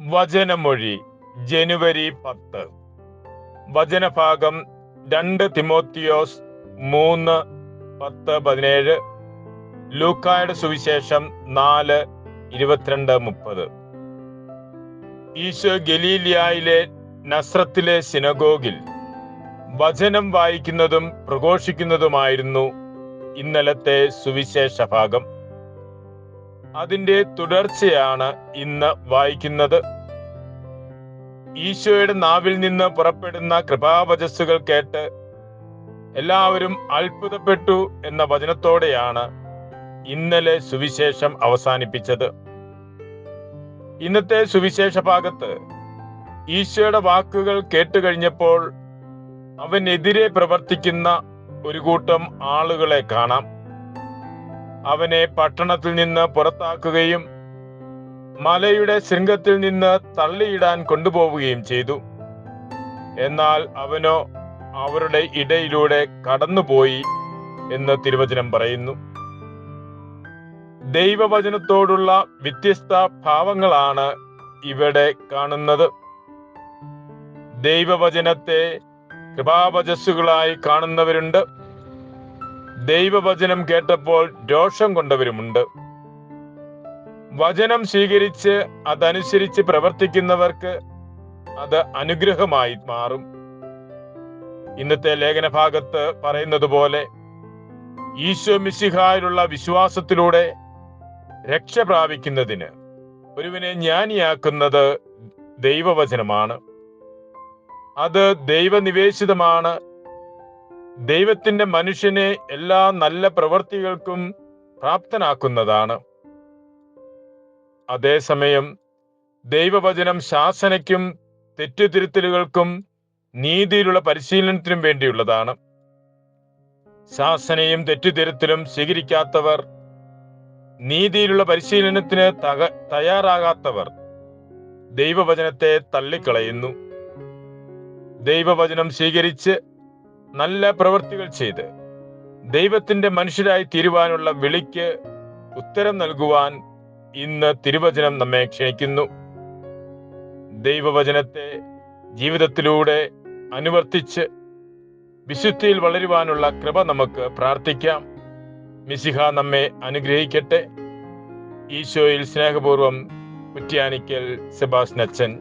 വചനമൊഴി ജനുവരി പത്ത്. വചനഭാഗം രണ്ട് തിമോത്തിയോസ് മൂന്ന് പത്ത് പതിനേഴ്. ലൂക്കായുടെ സുവിശേഷം നാല് ഇരുപത്തിരണ്ട് മുപ്പത്. ഈശോ ഗലീലിയായിലെ നസ്രത്തിലെ സിനഗോഗിൽ വചനം വായിക്കുന്നതും പ്രഘോഷിക്കുന്നതുമായിരുന്നു ഇന്നലത്തെ സുവിശേഷ ഭാഗം അതിന്റെ തുടർച്ചയാണ് ഇന്ന് വായിക്കുന്നത്. ഈശോയുടെ നാവിൽ നിന്ന് പുറപ്പെടുന്ന കൃപാവചസ്സുകൾ കേട്ട് എല്ലാവരും അത്ഭുതപ്പെട്ടു എന്ന വചനത്തോടെയാണ് ഇന്നലെ സുവിശേഷം അവസാനിപ്പിച്ചത്. ഇന്നത്തെ സുവിശേഷ ഭാഗത്ത് ഈശോയുടെ വാക്കുകൾ കേട്ടുകഴിഞ്ഞപ്പോൾ അവനെതിരെ പ്രവർത്തിക്കുന്ന ഒരു കൂട്ടം ആളുകളെ കാണാം. അവനെ പട്ടണത്തിൽ നിന്ന് പുറത്താക്കുകയും മലയുടെ ശൃംഗത്തിൽ നിന്ന് തള്ളിയിടാൻ കൊണ്ടുപോവുകയും ചെയ്തു. എന്നാൽ അവനോ അവരുടെ ഇടയിലൂടെ കടന്നുപോയി എന്ന് തിരുവചനം പറയുന്നു. ദൈവവചനത്തോടുള്ള വ്യത്യസ്ത ഭാവങ്ങളാണ് ഇവിടെ കാണുന്നത്. ദൈവവചനത്തെ കൃപാവചസ്സുകളായി കാണുന്നവരുണ്ട്. ദൈവവചനം കേട്ടപ്പോൾ രോഷം കൊണ്ടവരുമുണ്ട്. വചനം സ്വീകരിച്ച് അതനുസരിച്ച് പ്രവർത്തിക്കുന്നവർക്ക് അത് അനുഗ്രഹമായി മാറും. ഇന്നത്തെ ലേഖന ഭാഗത്ത് പറയുന്നത് പോലെ ഈശോ മിശിഹായിലുള്ള വിശ്വാസത്തിലൂടെ രക്ഷ പ്രാപിക്കുന്നതിന് ഒരുവിനെ ജ്ഞാനിയാക്കുന്നത് ദൈവവചനമാണ്. അത് ദൈവനിവേശിതമാണ്. ദൈവത്തിന്റെ മനുഷ്യനെ എല്ലാ നല്ല പ്രവൃത്തികൾക്കും പ്രാപ്തനാക്കുന്നതാണ്. അതേസമയം ദൈവവചനം ശാസനയ്ക്കും തെറ്റുതിരുത്തലുകൾക്കും നീതിയിലുള്ള പരിശീലനത്തിനും വേണ്ടിയുള്ളതാണ്. ശാസനയും തെറ്റുതിരുത്തലും സ്വീകരിക്കാത്തവർ നീതിയിലുള്ള പരിശീലനത്തിന് തക തയ്യാറാകാത്തവർ ദൈവവചനത്തെ തള്ളിക്കളയുന്നു. ദൈവവചനം സ്വീകരിച്ച് നല്ല പ്രവൃത്തികൾ ചെയ്ത് ദൈവത്തിന്റെ മനുഷ്യരായി തീരുവാനുള്ള വിളിക്ക് ഉത്തരം നൽകുവാൻ ഇന്ന് തിരുവചനം നമ്മെ ക്ഷണിക്കുന്നു. ദൈവവചനത്തെ ജീവിതത്തിലൂടെ അനുവർത്തിച്ച് വിശുദ്ധിയിൽ വളരുവാനുള്ള കൃപ നമുക്ക് പ്രാർത്ഥിക്കാം. മിസിഹ നമ്മെ അനുഗ്രഹിക്കട്ടെ. ഈശോയിൽ സ്നേഹപൂർവം കുറ്റ്യാനിക്കൽ സെബാസ്നച്ചൻ